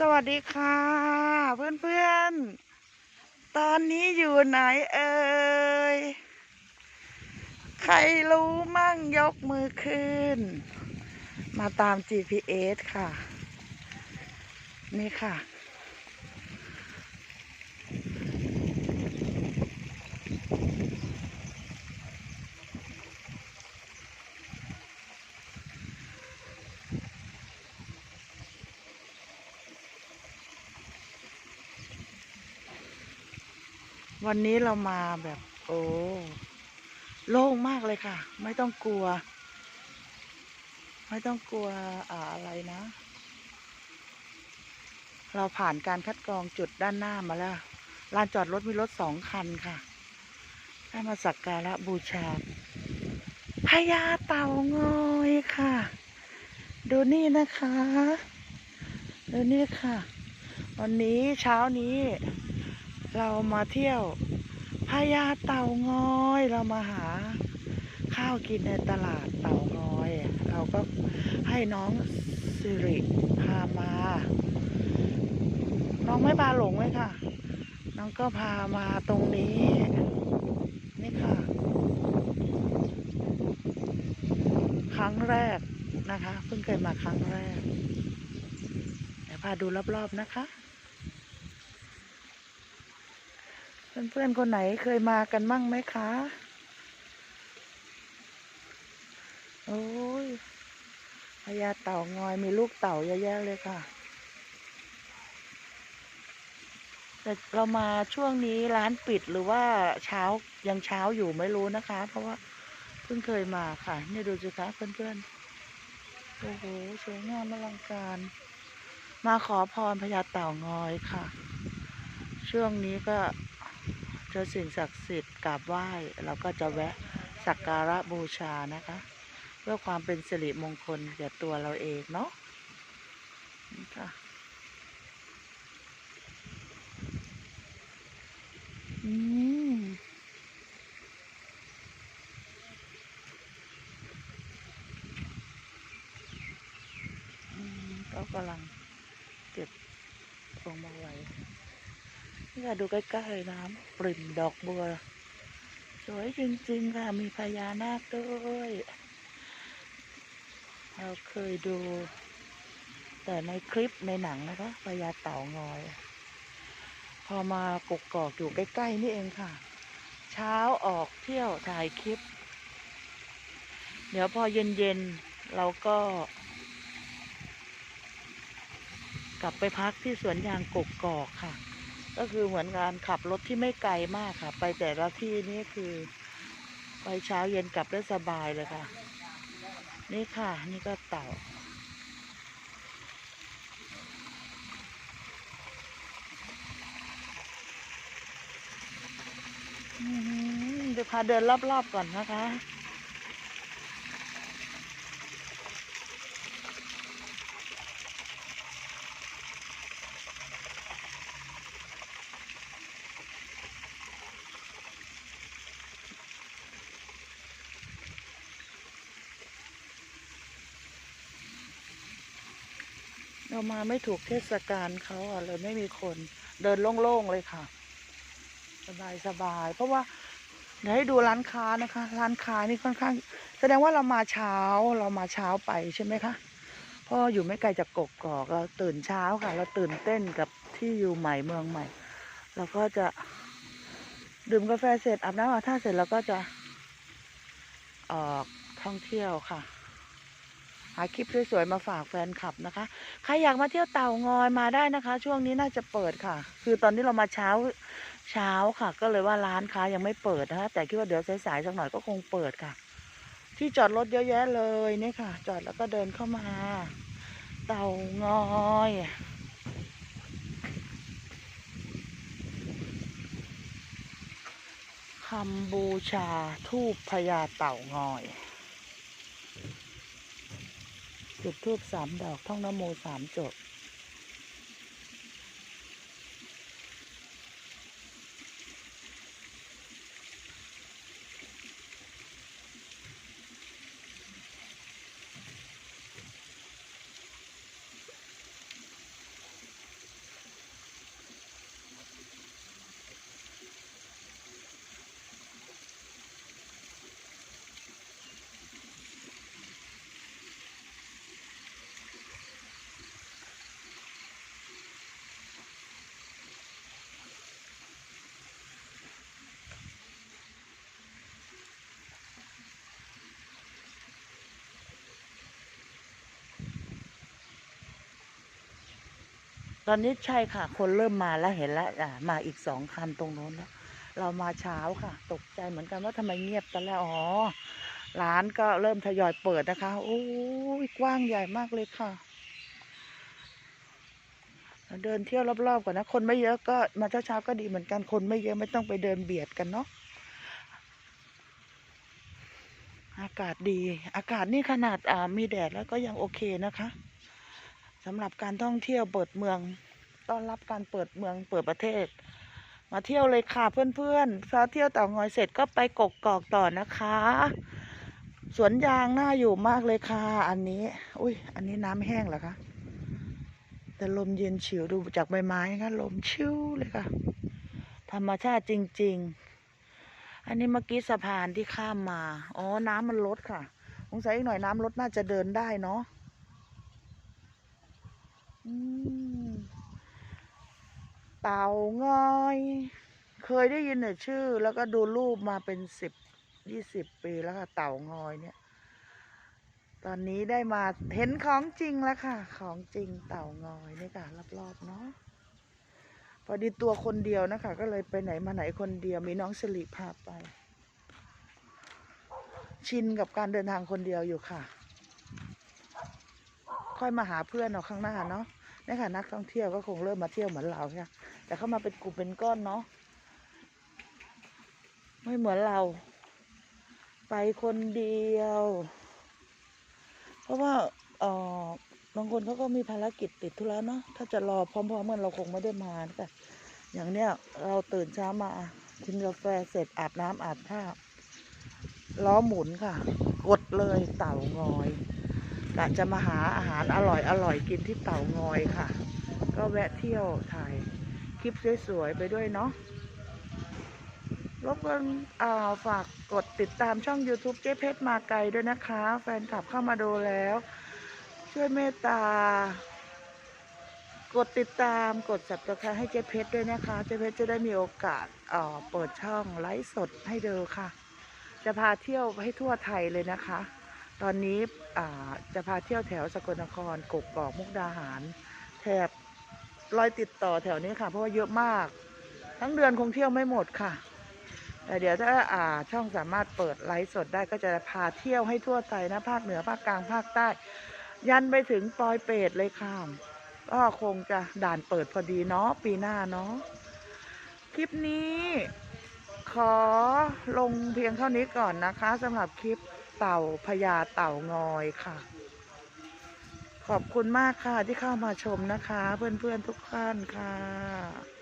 สวัสดีค่ะ เพื่อนๆตอนนี้อยู่ไหนเอ่ย ใครรู้มั่งยกมือขึ้น มาตาม GPS ค่ะ นี่ค่ะ วันนี้เรามาแบบ โอ้โล่งมากเลยค่ะ ไม่ต้องกลัว ไม่ต้องกลัวอะไรนะ เราผ่านการคัดกรองจุดด้านหน้ามาแล้วลานจอดรถมีรถสองคันค่ะให้มาสักการะบูชาพญาเต่างอยค่ะ ดูนี่นะคะ ดูนี่ค่ะ วันนี้เช้านี้ เรามาเที่ยวพญาเต่างอย เรามาหาข้าวกินในตลาดเต่างอย เราก็ให้น้องสิริพามา น้องไม่พาหลงเลยค่ะ น้องก็พามาตรงนี้ นี่ค่ะ ครั้งแรกนะคะ เพิ่งเคยมาครั้งแรกเดี๋ยวพาดูรอบๆนะคะ เพื่อนๆคนไหนเคยมากันมั่งไหมคะ โอ้ยพญาเต่างอยมีลูกเต่าเยอะแยะเลยค่ะ แต่เรามาช่วงนี้ร้านปิดหรือว่าเช้ายังเช้าอยู่ไม่รู้นะคะ เพราะว่าเพิ่งเคยมาค่ะนี่ดูสิคะเพื่อนๆ โอ้โหสวยงามอลังการ มาขอพรพญาเต่างอยค่ะ ช่วงนี้ก็ จอสิ่งศักดิ์สิทธิ์กราบไหว้เราก็จะแวะสักการะบูชานะคะ เพื่อความเป็นสิริมงคลแก่ตัวเราเองเนาะนี่ค่ะอืมก็กำลังเก็บพวงมาลั ยนี่ดูใกล้ๆน้ำปริ่มดอกบัว สวยจริงๆค่ะ มีพญานาคด้วย เราเคยดู แต่ในคลิปในหนังนะคะพญาเต่างอย พอมากกกอกอยู่ใกล้ๆนี่เองค่ะ เช้าออกเที่ยวถ่ายคลิป เดี๋ยวพอเย็นๆ เราก็กลับไปพักที่สวนยางกกกอกค่ะ ก็คือเหมือนการขับรถที่ไม่ไกลมากค่ะ ไปแต่ละที่นี่คือ ไปเช้าเย็นกลับได้สบายเลยค่ะ นี่ค่ะ นี่ก็เต่า เดี๋ยวพาเดินรอบๆก่อนนะคะ เรามาไม่ถูกเทศกาลเขาอะเลยไม่มีคนเดินโล่งๆเลยค่ะ สบายสบายๆเพราะว่าเดี๋ยวให้ดูร้านค้านะคะ ร้านค้านี่ค่อนข้าง แสดงว่าเรามาเช้าเรามาเช้าไปใช่ไหมคะพราะอยู่ไม่ไกลจากกกกอกเราตื่นเช้าค่ะ เราตื่นเต้นกับที่อยู่ใหม่เมืองใหม่เราก็จะดื่มกาแฟเสร็จอาบน้ำอาบท่าเสร็จเราก็จะออกท่องเที่ยวค่ะ หาคลิปสวยๆมาฝากแฟนคลับนะคะ ใครอยากมาเที่ยวเต่างอยมาได้นะคะ ช่วงนี้น่าจะเปิดค่ะ คือตอนนี้เรามาเช้าเช้าค่ะ ก็เลยว่าร้านค้ายังไม่เปิดนะคะ แต่คิดว่าเดี๋ยวสายๆสักหน่อยก็คงเปิดค่ะ ที่จอดรถเยอะแยะเลยนี่ค่ะ จอดแล้วก็เดินเข้ามา เต่างอยคำบูชาทูปพญาเต่างอย จุดทูบสามดอก ท่องนโมสามจบ ตอนนี้ใช่ค่ะ คนเริ่มมาแล้วเห็นแล้วอะมาอีกสองคันตรงโน้นแล้วเรามาเช้าค่ะ ตกใจเหมือนกันว่าทำไมเงียบตอนแรกอ๋อร้านก็เริ่มทยอยเปิดนะคะ โอ้ยกว้างใหญ่มากเลยค่ะ เดินเที่ยวรอบๆก่อนนะ คนไม่เยอะก็มาเช้าๆก็ดีเหมือนกัน คนไม่เยอะไม่ต้องไปเดินเบียดกันเนาะ อากาศดี อากาศนี่ขนาดอ่ามีแดดแล้วก็ยังโอเคนะคะ สำหรับการท่องเที่ยวเปิดเมืองต้อนรับการเปิดเมืองเปิดประเทศ มาเที่ยวเลยค่ะเพื่อนๆพอเที่ยวเต่างอยเสร็จก็ไปกกกอกต่อนะคะ สวนยางน่าอยู่มากเลยค่ะ อันนี้ อุ้ยอันนี้น้ำแห้งเหรอคะแต่ลมเย็นเฉิวดูจากใบไม้นะคะลมชิวเลยค่ะ ธรรมชาติจริง ๆ อันนี้เมื่อกี้สะพานที่ข้ามมา อ๋อ น้ำมันลดค่ะ สงสัยอีกหน่อยน้ำลดน่าจะเดินได้เนาะ เต่างอย เคยได้ยินแต่ชื่อ แล้วก็ดูรูปมาเป็นสิบยี่สิบปีแล้วค่ะ เต่างอยเนี่ย ตอนนี้ได้มาเห็นของจริงแล้วค่ะ ของจริงเต่างอยนี่ค่ะรอบๆเนาะพอดีตัวคนเดียวนะคะ ก็เลยไปไหนมาไหนคนเดียว มีน้องสิริพาไป ชินกับการเดินทางคนเดียวอยู่ค่ะ ค่อยมาหาเพื่อนเอาข้างหน้าเนาะนี่ค่ะนักท่องเที่ยวก็คงเริ่มมาเที่ยวเหมือนเราใช่ไหมแต่เข้ามาเป็นกลุ่มเป็นก้อนเนาะไม่เหมือนเรา ไปคนเดียว เพราะว่าเออบางคนเขาก็มีภารกิจติดธุระเนาะถ้าจะรอพร้อมๆกันเราคงไม่ได้มาแต่อย่างเนี้ยเราตื่นเช้ามากินกาแฟเสร็จอาบน้ำอาบท่าล้อหมุนค่ะ กดเลยเต่างอย กะจะมาหาอาหารอร่อยอร่อยกินที่เต่างอยค่ะ ก็แวะเที่ยวถ่ายคลิปสวยๆไปด้วยเนาะรบกวนอ่าฝากกดติดตามช่อง YouTube เจ๊เพชรมาไกลด้วยนะคะ แฟนคลับเข้ามาดูแล้ว ช่วยเมตตา กดติดตามกด subscribe ให้เจ๊เพชรด้วยนะคะ เจ๊เพชรจะได้มีโอกาสเอ่อเปิดช่องไลฟ์สดให้ดูค่ะ จะพาเที่ยวให้ทั่วไทยเลยนะคะ ตอนนี้จะพาเที่ยวแถวสกลนครกกอกมุกดาหาร แถบรอยติดต่อแถวนี้ค่ะ เพราะว่าเยอะมาก ทั้งเดือนคงเที่ยวไม่หมดค่ะ แต่เดี๋ยวถ้าอ่าช่องสามารถเปิดไลฟ์สดได้ก็จะพาเที่ยวให้ทั่วไทยนะภาคเหนือภาคกลางภาคใต้ ยันไปถึงปลอยเปรตเลยค่ะก็คงจะด่านเปิดพอดีเนาะปีหน้าเนาะคลิปนี้ขอลงเพียงเท่านี้ก่อนนะคะสำหรับคลิป เต่าพญาเต่างอยค่ะ ขอบคุณมากค่ะที่เข้ามาชมนะคะ เพื่อนๆทุกท่านค่ะ